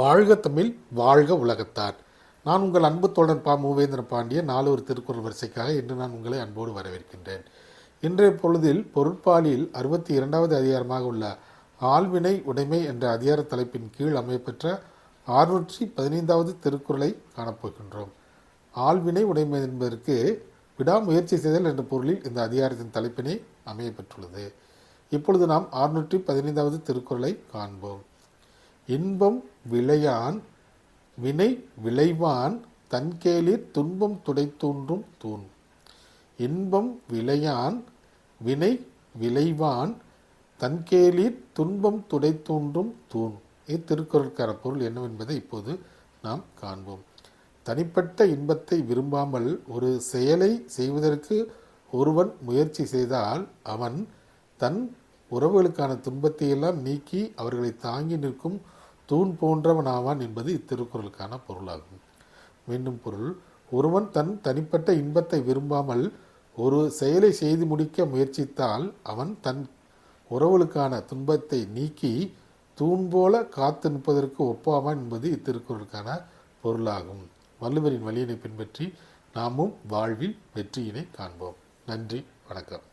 வாழ்க தமிழ் வாழ்க உலகத்தார். நான் உங்கள் அன்பு தோழன் பா. மூவேந்திர பாண்டிய நாலொரு திருக்குறள் வரிசைக்காக இன்று நான் உங்களை அன்போடு வரவேற்கின்றேன். இன்றைய பொழுதில் பொருட்பாலில் அறுபத்தி இரண்டாவது அதிகாரமாக உள்ள ஆழ்வினை உடைமை என்ற அதிகார தலைப்பின் கீழ் அமையப்பெற்ற ஆறுநூற்றி பதினைந்தாவது திருக்குறளை காணப்போகின்றோம். ஆழ்வினை உடைமை என்பதற்கு விடாமுயற்சி செய்தல் என்ற பொருளில் இந்த அதிகாரத்தின் தலைப்பினை அமையப்பெற்றுள்ளது. இப்பொழுது நாம் ஆறுநூற்றி பதினைந்தாவது திருக்குறளை காண்போம். இன்பம் விளையான் வினை விளைவான் தன்கேலிற் துன்பம் துடைத்தூன்றும் தூண். இன்பம் விளையான் வினை விளைவான் தன்கேலிற் துன்பம் துடைத்தூன்றும் தூண். இத்திருக்குறளுக்கான பொருள் என்னவென்பதை இப்போது நாம் காண்போம். தனிப்பட்ட இன்பத்தை விரும்பாமல் ஒரு செயலை செய்வதற்கு ஒருவன் முயற்சி செய்தால் அவன் தன் உறவுகளுக்கான துன்பத்தை எல்லாம் நீக்கி அவர்களை தாங்கி நிற்கும் தூண் போன்றவன் ஆவான் என்பது இத்திருக்குறளுக்கான பொருளாகும். மீண்டும் பொருள் ஒருவன் தன் தனிப்பட்ட இன்பத்தை விரும்பாமல் ஒரு செயலை செய்து முடிக்க முயற்சித்தால் அவன் தன் உறவுகளுக்கான துன்பத்தை நீக்கி தூண் போல காத்து நிற்பதற்கு ஒப்பாவான் என்பது இத்திருக்குறளுக்கான பொருளாகும். வள்ளுவரின் வழியினை பின்பற்றி நாமும் வாழ்வில் வெற்றியினை காண்போம். நன்றி வணக்கம்.